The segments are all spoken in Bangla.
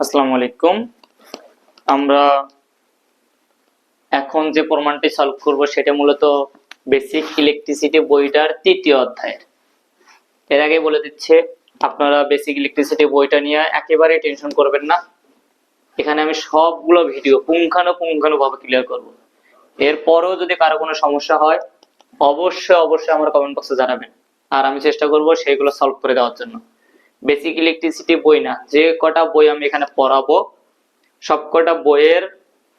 আসসালামু আলাইকুম। আমরা এখন যে প্রমাণটি সলভ করব সেটা মূলত বেসিক ইলেকট্রিসিটি বইটার তৃতীয় অধ্যায়ের। এর আগে বলে দিচ্ছে, আপনারা বেসিক ইলেকট্রিসিটি বইটা নিয়ে একেবারে টেনশন করবেন না। এখানে আমি সবগুলো ভিডিও পুঙ্খানুপুঙ্খানু ভাবে ক্লিয়ার করব। এরপরেও যদি কারও কোনো সমস্যা হয়, অবশ্যই অবশ্যই আমার কমেন্ট বক্সে জানাবেন। আর আমি চেষ্টা করব সেইগুলো সলভ করে দেওয়ার জন্য। বেসিক ইলেকট্রিসিটি বই না, যে কটা বই আমি এখানে পড়াবো সব কটা বইয়ের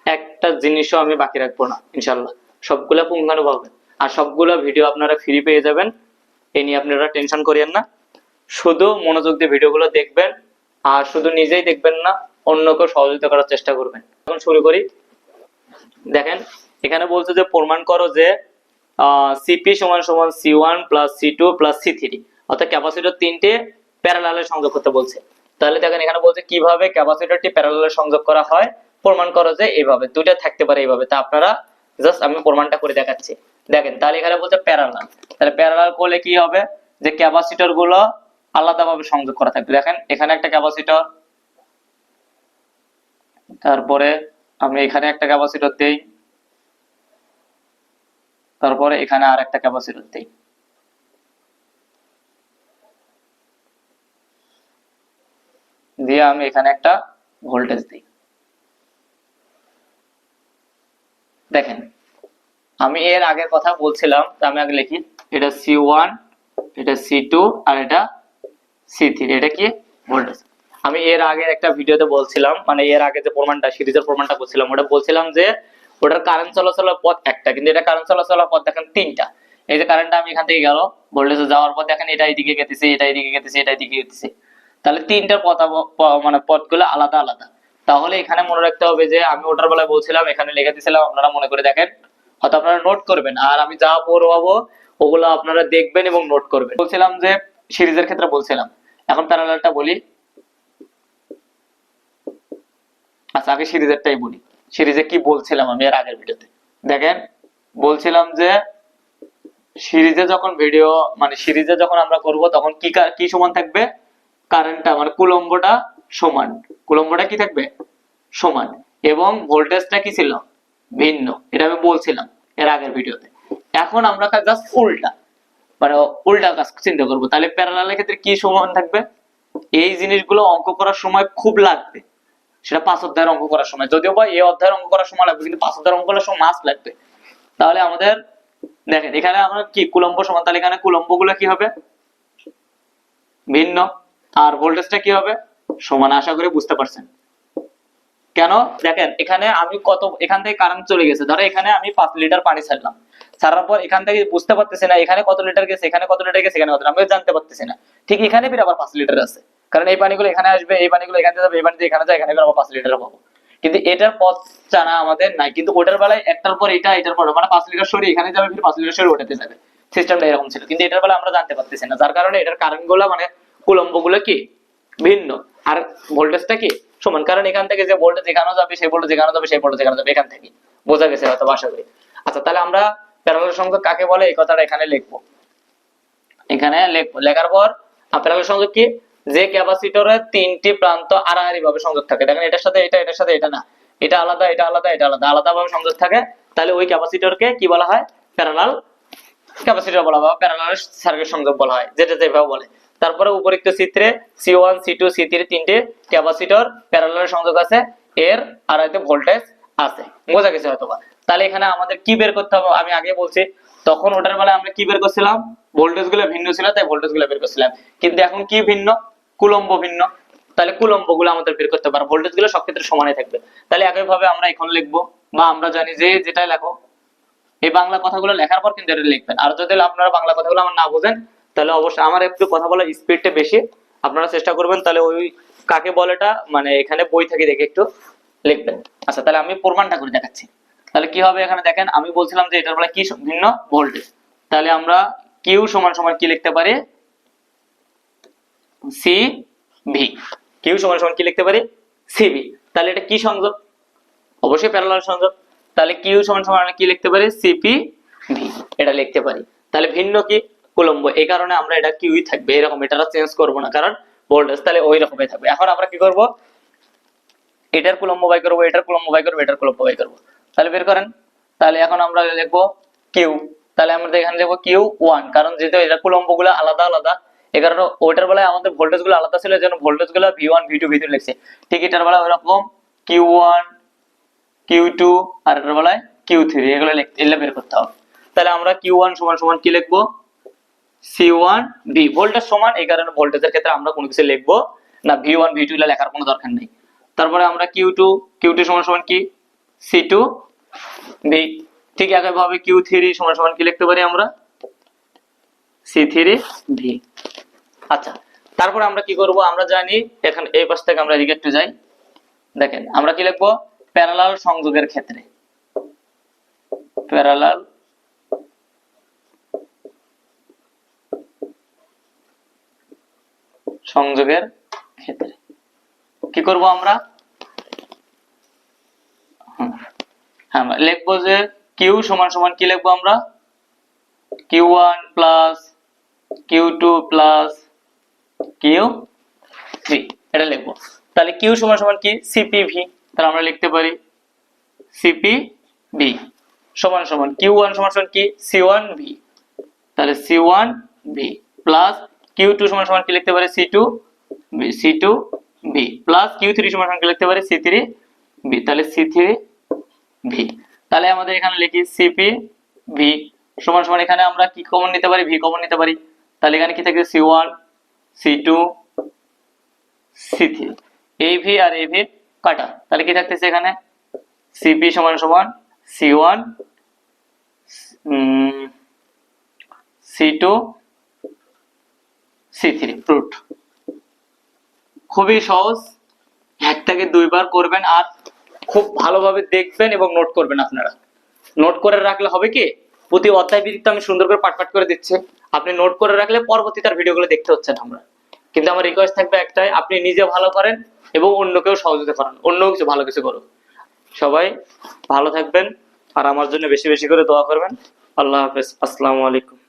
একটা জিনিসও আমি বাকি রাখব না ইনশাল্লাহ সবগুলা পুঙ্খানুভাবে আর সবগুলো ভিডিও আপনারা ফ্রি পেয়ে যাবেন, এ নিয়ে আপনারা টেনশন করিয়েন না। শুধু মনোযোগ দিয়ে ভিডিওগুলো দেখবেন, আর শুধু নিজেই দেখবেন না, অন্যকেও সহযোগিতা করার চেষ্টা করবেন। এখন শুরু করি। দেখেন, এখানে বলছে যে, প্রমাণ করো যে সিপি সমান সমান C one plus C two plus C three অর্থাৎ ক্যাপাসিটর তিনটে প্যারালালে সংযোগ করতে বলছে। তাহলে দেখেন এখানে বলছে, কীভাবে ক্যাপাসিটরটি প্যারালালে সংযোগ করা হয়? প্রমাণ করো যে এইভাবে, দুইটা থাকতে পারে এইভাবে। তা আপনারা জাস্ট আমি প্রমাণটা করে দেখাচ্ছি। দেখেন, তাহলে এখানে বলছে প্যারালাল তাহলে প্যারালাল করলে কি হবে? যে ক্যাপাসিটরগুলো আলাদাভাবে সংযোগ করা থাকবে। দেখেন, এখানে একটা ক্যাপাসিটর তারপরে আমি এখানে একটা ক্যাপাসিটর দেই, তারপরে এখানে আর একটা ক্যাপাসিটর দেই। দিয়ে আমি এখানে একটা ভোল্টেজ দিই। দেখেন, আমি এর আগের কথা বলছিলাম আমি আগে লিখি। এটা সি ওয়ান এটা সি টু আর এটা সি থ্রি এটা কি? ভোল্টেজ আমি এর আগের একটা ভিডিওতে বলছিলাম মানে এর আগে যে প্রমাণটা, সিরিজের প্রমাণটা করছিলাম ওটা বলছিলাম যে ওটার কারেন্ট চলাচলের পথ একটা, কিন্তু এটা কারেন্ট চলাচলের পথ দেখেন তিনটা। এই যে কারেন্টটা আমি এখান থেকে গেল ভোল্টেজে যাওয়ার পর দেখেন, এটা এইদিকে গেতেছে, এটা এইদিকে গেতেছে, এটা এইদিকে গেতেছে। তাহলে তিনটার পথ মানে পথগুলো আলাদা আলাদা। তাহলে এখানে মনে রাখতে হবে যে, আমি ওটার বেলায় বলছিলাম, এখানে লিখে দিয়েছিলাম, আপনারা মনে করে দেখেন। হয়তো আপনারা নোট করবেন, আর আমি যা পড়াবো, ওগুলো আপনারা দেখবেন এবং নোট করবেন। বলছিলাম যে, সিরিজের ক্ষেত্রে বলছিলাম। এখন প্যারালালটা বলি। আচ্ছা আগে সিরিজেরটাই বলি। সিরিজে কি বলছিলাম আমি এর আগের ভিডিওতে? দেখেন, বলছিলাম যে, সিরিজে যখন ভিডিও মানে সিরিজে যখন আমরা করব, তখন কা- কি সমান থাকবে? কারেন্টটা মানে কুলম্বটা সমান। কুলম্বটা কি থাকবে? সমান। এবং ভোল্টেজটা কি ছিল? ভিন্ন। এটা আমি বলছিলাম এর আগের ভিডিওতে। এখন আমরা জাস্ট উল্টা মানে উল্টা কাজ চিন্তা করব। তাহলে প্যারালালের ক্ষেত্রে কি সমান থাকবে? এই জিনিসগুলো অঙ্ক করার সময় খুব লাগবে। সেটা পাঁচ অধ্যায়ের অঙ্ক করার সময়। যদিও বা এই অধ্যায়ের অঙ্ক করার সময় লাগবে, কিন্তু পাঁচ অধ্যায়ের অঙ্ক করার সময় মাস লাগবে। তাহলে আমাদের, দেখেন, এখানে আমরা কি? কুলম্ব সমান, তাহলে এখানে কুলম্বগুলো কি হবে? ভিন্ন। আর ভোল্টেজটা কি হবে? সমান আশা করি বুঝতে পারছেন। কেন? দেখেন, এখানে আমি কত, এখান থেকে কারেন্ট চলে গেছে। ধরো এখানে আমি পাঁচ লিটার পানি ছাড়লাম। ছাড়ার পর এখান থেকে বুঝতে পারতেছি না, এখানে কত লিটার গেছে, এখানে কত লিটার গেছে, এখানে কত আমি জানতে পারতেছি না। ঠিক এখানে ফির আবার পাঁচ লিটার আছে। কারণ এই পানিগুলো এখানে আসবে, এই পানিগুলো এখানে যাবে, এই পানি দিয়ে এখানে যায়, এখানে আবার পাঁচ লিটার পাবো। কিন্তু এটার পথ জানা আমাদের নাই। কিন্তু ওটার বেলায় একটার পর এটা, এটার পর মানে পাঁচ লিটার সরিয়ে এখানে যাবে ফির পাঁচ লিটার সরিয়ে ওটাতে যাবে। সিস্টেমটা এরকম ছিল। কিন্তু এটার বেলা আমরা জানতে পারতেছি না। যার কারণে এটার কারেন্টগুলো মানে কুলম্বগুলো কি? ভিন্ন। আর ভোল্টেজটা কি? সমান। কারণ এখান থেকে যে ভোল্টেজ এখানেও যাবে, সেই ভোল্টেজ এখানেও যাবে, সেই ভোল্টেজ এখানে যাবে, এখান থেকে। বোঝা গেছে হয়তো আশা করি। আচ্ছা তাহলে আমরা প্যারালাল সংযোগ কাকে বলে? এই কথাটা এখানে লিখব। এখানে লিখব। লেখার পর প্যারালাল সংযোগ কি? যে ক্যাপাসিটরের তিনটি প্রান্ত আড়াআড়ি ভাবে সংযোগ থাকে। দেখেন, এটার সাথে এটা, এটার সাথে এটা না। এটা আলাদা এটা আলাদা এটা আলাদা। আলাদা ভাবে সংযোগ থাকে। তাহলে ওই ক্যাপাসিটরকে কি বলা হয়? প্যারালাল ক্যাপাসিটর বলা হয় প্যারালাল সার্কিট সংযোগ বলা হয়। যেটা যেভাবে বলে। তারপরে উপরিক্ত চিত্রে C one C two C three তিনটে ক্যাপাসিটর প্যারালাল সংযোগ আছে। এর আর হয়তো ভোল্টেজ আছে। বোঝা গেছে হয়তোবা। তাহলে এখানে আমাদের কি বের করতে হবে? আমি আগে বলছি, তখন ওটার বেলায় আমরা কি বের করছিলাম? ভোল্টেজগুলো ভিন্ন ছিল, তাই ভোল্টেজগুলো বের করছিলাম। কিন্তু এখন কি ভিন্ন? কুলম্ব ভিন্ন। তাহলে কুলম্বগুলো আমাদের বের করতে পারব ভোল্টেজগুলো সব ক্ষেত্রে সমানই থাকবে। তাহলে একইভাবে আমরা এখন লিখব, বা আমরা জানি যে যেটাই লেখো, এই বাংলা কথাগুলো লেখার পর কিন্তু এটা লিখবেন। আর যদি আপনারা বাংলা কথাগুলো আমার না বোঝেন তাহলে অবশ্যই আমার একটু কথা বলার স্পিডটা বেশি। আপনারা চেষ্টা করবেন, তাহলে ওই কাকে বলেটা মানে এখানে বই থেকে দেখে একটু লিখবেন। আচ্ছা তাহলে আমি প্রমাণটা করে দেখাচ্ছি। তাহলে কি হবে এখানে দেখেন, আমি বলছিলাম যে এটার বেলা কি ভিন্ন ভোল্টেজ। তাহলে আমরা কিউ সমান সমান কি লিখতে পারি? সি ভি কিউ সমান সমান কি লিখতে পারি? সিবি তাহলে এটা কি সংযোগ? অবশ্যই প্যারালাল সংযোগ। তাহলে কিউ সমান সমান কি লিখতে পারি? সিপি ভি এটা লিখতে পারি। তাহলে ভিন্ন কি? কুলম্ব, এই কারণে আমরা এটা কিউই থাকবে, এরকম, এটা চেঞ্জ করব না, কারণ ভোল্টেজ তাহলে ওই রকমই থাকবে। এখন আমরা কি করব? এটার কুলম্ব বাই করব, এটার কুলম্ব বাই করব, এটার কুলম্ব বাই করব। তাহলে বের করেন, তাহলে এখন আমরা লিখব কিউ তাহলে আমরা এখানে লিখব কিউ ওয়ান কারণ যেহেতু এটা কুলম্বগুলো আলাদা আলাদা এ কারণে ওইটার বেলায় আমাদের ভোল্টেজগুলো আলাদা ছিল যেন ভোল্টেজগুলো V one V two V three লিখছে। ঠিক এটার বেলায় ওইরকম কিউ ওয়ান কিউ টু আর এটার বেলায় কিউ থ্রি এগুলো লিখতে এগুলো বের করতে হবে। তাহলে আমরা কিউ ওয়ান সমান সমান কি লিখব? সি ওয়ান ভি ভোল্টেজ সমান, এই কারণে ভোল্টেজের ক্ষেত্রে আমরা কোনো কিছু লিখব না ভি ওয়ান ভি টু লেখার কোনো দরকার নেই। তারপরে আমরা কিউ টু কিউ টু সমান সমান কি? সি টু ভি ঠিক একইভাবে কিউ থ্রি সমান সমান কি লিখতে পারি আমরা? সি থ্রি ভি আচ্ছা তারপরে আমরা কি করব? আমরা জানি এখানে এই পাশ থেকে আমরা এদিকে একটু যাই। দেখেন, আমরা কি লিখব? প্যারালাল সংযোগের ক্ষেত্রে। প্যারালাল সংযোগের ক্ষেত্রে। কি করব আমরা? হ্যাঁ লিখব যে কিউ সমান সমান কি লিখব আমরা? Q one plus Q two plus Q three এটা লিখব। তাহলে কিউ সমান সমান কি? সিপিভি তাহলে আমরা লিখতে পারি সিপি বি সমান সমান কিউ ওয়ান সমান সমান কি? সি ওয়ান ভি তাহলে C one V plus Q two সমান সমান কি লিখতে পারি? C two C two V plus Q three সমান সমান কি লিখতে পারি? সি থ্রি বি তাহলে সি থ্রি ভি তাহলে আমাদের এখানে লিখি সিপি ভি সমান সমান এখানে আমরা কি কমন নিতে পারি? ভি কমন নিতে পারি। তাহলে এখানে কি থাকবে? C one C two C three এই ভি আর এই ভি কাটা। তাহলে কি থাকতেছে এখানে? সিপি সমান সমান C one C two C খুবই সহজ। এক দুইবার করবেন আর খুব ভালোভাবে দেখবেন এবং নোট করবেন আপনারা। নোট করে রাখলে হবে কি, প্রতি অধ্যায় ভিত্তিতে আমি সুন্দর করে পাট পাট করে দিচ্ছি। আপনি নোট করে রাখলে পরবর্তী তার ভিডিওগুলো দেখতে হচ্ছে না আমরা। কিন্তু আমার রিকোয়েস্ট থাকবে একটাই, আপনি নিজে ভালো করেন এবং অন্যকেও সহযোগিতা করেন। অন্য কিছু, ভালো কিছু করুন। সবাই ভালো থাকবেন আর আমার জন্য বেশি বেশি করে দোয়া করবেন। আল্লাহ হাফেজ। আসসালামু আলাইকুম।